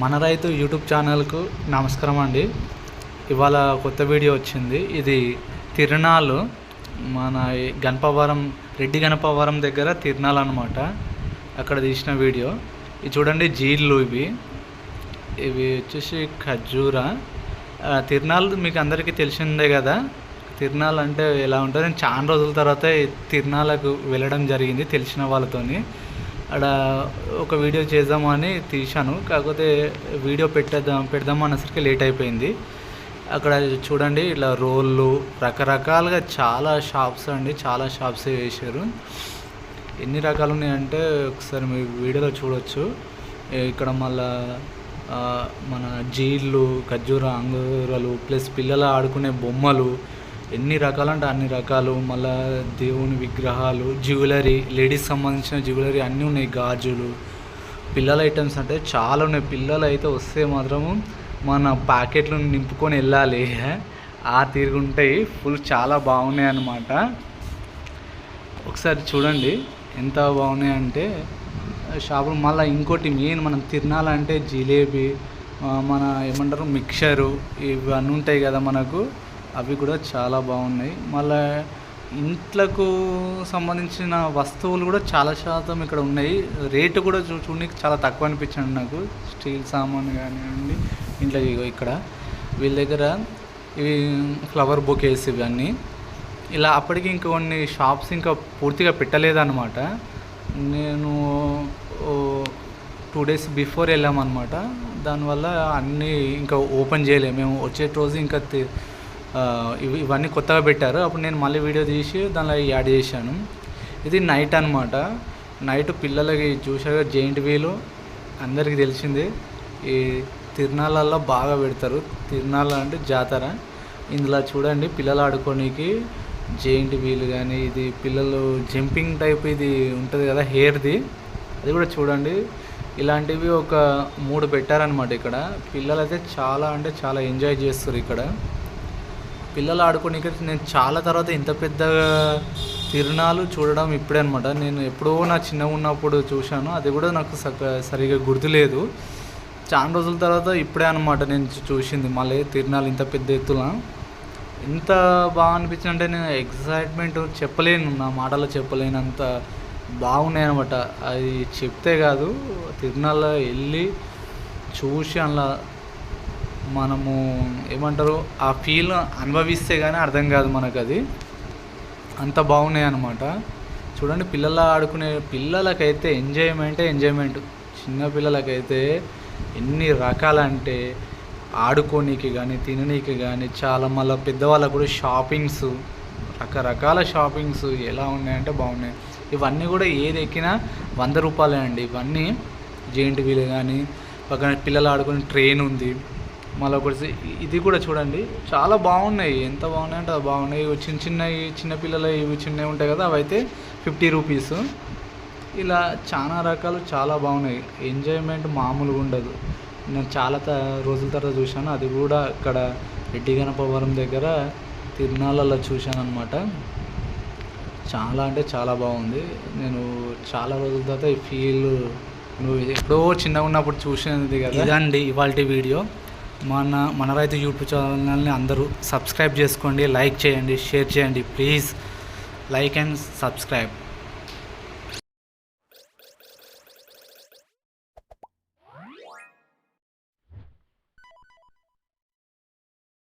మన రైతు యూట్యూబ్ ఛానల్కు నమస్కారం అండి. ఇవాళ కొత్త వీడియో వచ్చింది. ఇది తిరునాళ్ళు మన గణపవరం రెడ్డి గణపవరం దగ్గర తిరునాళ్ళు అనమాట అక్కడ తీసిన వీడియో. ఇది చూడండి జీళ్ళు ఇవి. ఇవి వచ్చేసి ఖర్జూరా. తిరునాళ్ళు మీకు అందరికీ తెలిసిందే కదా. తిరునాళ్ళు అంటే ఎలా ఉంటుంది నేను చాలా రోజుల తర్వాత తిరునాళ్ళకు వెళ్ళడం జరిగింది తెలిసిన వాళ్ళతోని. అక్కడ ఒక వీడియో చేద్దామని తీశాను. కాకపోతే వీడియో పెట్టేద్దాం పెడదాం అనేసరికి లేట్ అయిపోయింది. అక్కడ చూడండి ఇట్లా రోళ్ళు రకరకాలుగా చాలా షాప్స్ అండి చాలా షాప్స్ వేసారు ఎన్ని రకాలు ఉన్నాయంటే ఒకసారి మీ వీడియోలో చూడొచ్చు. ఇక్కడ మళ్ళా మన జీళ్ళు ఖర్జూర అంగూరలు ప్లస్ పిల్లలు ఆడుకునే బొమ్మలు ఎన్ని రకాలు అంటే అన్ని రకాలు మళ్ళా దేవుని విగ్రహాలు జ్యువెలరీ లేడీస్ సంబంధించిన జ్యువెలరీ అన్నీ ఉన్నాయి గాజులు. పిల్లల ఐటమ్స్ అంటే చాలా ఉన్నాయి. పిల్లలు అయితే వస్తే మాత్రము మన ప్యాకెట్లు నింపుకొని వెళ్ళాలి. ఆ తిరుగుంటాయి. ఫుల్ చాలా బాగున్నాయి అన్నమాట. ఒకసారి చూడండి ఎంత బాగున్నాయి అంటే షాపులు మళ్ళీ ఇంకోటి మెయిన్ మనం తినాలంటే జిలేబీ మన ఏమంటారు మిక్చరు ఇవన్నీ ఉంటాయి కదా మనకు. అవి కూడా చాలా బాగున్నాయి. మళ్ళీ ఇంట్లకు సంబంధించిన వస్తువులు కూడా చాలా శాతం ఇక్కడ ఉన్నాయి. రేటు కూడా చూ చూడడానికి చాలా తక్కువ అనిపించండి నాకు. స్టీల్ సామాన్ కానివ్వండి ఇంట్లో ఇగో ఇక్కడ వీళ్ళ దగ్గర ఇవి ఫ్లవర్ బొకేస్ ఇవన్నీ. ఇలా అప్పటికి ఇంకా కొన్ని షాప్స్ ఇంకా పూర్తిగా పెట్టలేదన్నమాట. నేను టూ డేస్ బిఫోర్ వెళ్ళామన్నమాట. దానివల్ల అన్నీ ఇంకా ఓపెన్ చేయలేము మేము వచ్చే రోజు ఇంకా ఇవి ఇవన్నీ కొత్తగా పెట్టారు. అప్పుడు నేను మళ్ళీ వీడియో తీసి దానిలో యాడ్ చేశాను. ఇది నైట్ అనమాట నైట్ పిల్లలకి చూసాగా జెయింట్ వీలు. అందరికీ తెలిసింది. ఈ తిరునాళ్ళల్లో బాగా పెడతారు. తిరునాళ్ళ అంటే జాతర. ఇందులో చూడండి పిల్లలు ఆడుకోనికి జెయింట్ వీల్ కానీ ఇది పిల్లలు జంపింగ్ టైప్ ఇది ఉంటుంది కదా హెయిర్ది. అది కూడా చూడండి. ఇలాంటివి ఒక మూడు పెట్టారనమాట ఇక్కడ. పిల్లలు అయితే చాలా అంటే చాలా ఎంజాయ్ చేస్తారు ఇక్కడ. పిల్లలు ఆడుకోనికి నేను చాలా తర్వాత ఇంత పెద్దగా తిరునాలు చూడడం ఇప్పుడే అనమాట నేను ఎప్పుడో నా చిన్నగా ఉన్నప్పుడు చూశాను. అది కూడా నాకు సరిగా గుర్తులేదు. చాలా రోజుల తర్వాత ఇప్పుడే అనమాట నేను చూసింది. మళ్ళీ తిరునాళ్ళు ఇంత పెద్ద ఎత్తున. ఎంత బాగా అనిపించింది అంటే నేను ఎగ్జైట్మెంట్ చెప్పలేను. నా మాటలో చెప్పలేనంత బాగున్నాయి అనమాట అది చెప్తే కాదు. తిరునాళ్ళ వెళ్ళి చూసి అలా మనము ఏమంటారు ఆ ఫీల్ అనుభవిస్తే కానీ అర్థం కాదు మనకు అది అంత బాగున్నాయి అనమాట చూడండి పిల్లలు ఆడుకునే పిల్లలకైతే ఎంజాయ్మెంటే ఎంజాయ్మెంట్ చిన్న పిల్లలకైతే ఎన్ని రకాలంటే ఆడుకోనీకి కానీ తిననీకి కానీ చాలా మళ్ళీ పెద్దవాళ్ళకు కూడా షాపింగ్స్ రకరకాల షాపింగ్స్ ఎలా ఉన్నాయంటే బాగున్నాయి. ఇవన్నీ కూడా ఏది ఎక్కినా వంద రూపాయలే అండి. ఇవన్నీ జెయింట్ వీల్ కానీ పక్కన పిల్లలు ఆడుకునే ట్రైన్ ఉంది. మళ్ళీ ఒకటి ఇది కూడా చూడండి. చాలా బాగున్నాయి. ఎంత బాగున్నాయి అంటే అది బాగున్నాయి. చిన్న చిన్నవి చిన్నపిల్లలు ఇవి చిన్నవి ఉంటాయి కదా అవి అయితే ఫిఫ్టీ రూపీస్. ఇలా చాలా రకాలు చాలా బాగున్నాయి. ఎంజాయ్మెంట్ మామూలుగా ఉండదు. నేను చాలా త రోజుల తర్వాత చూశాను. అది కూడా అక్కడ రెడ్డి గణపవరం దగ్గర తిరునాళ్ళలో చూశాను అనమాట చాలా అంటే చాలా బాగుంది. నేను చాలా రోజుల తర్వాత ఈ ఫీల్ నువ్వు ఎప్పుడో చిన్నగా ఉన్నప్పుడు చూసినది కదా. ఇదండి ఇవాళ వీడియో. మన మన రైతు యూట్యూబ్ ఛానల్ని అందరూ సబ్స్క్రైబ్ చేసుకోండి లైక్ చేయండి షేర్ చేయండి ప్లీజ్. Like and subscribe.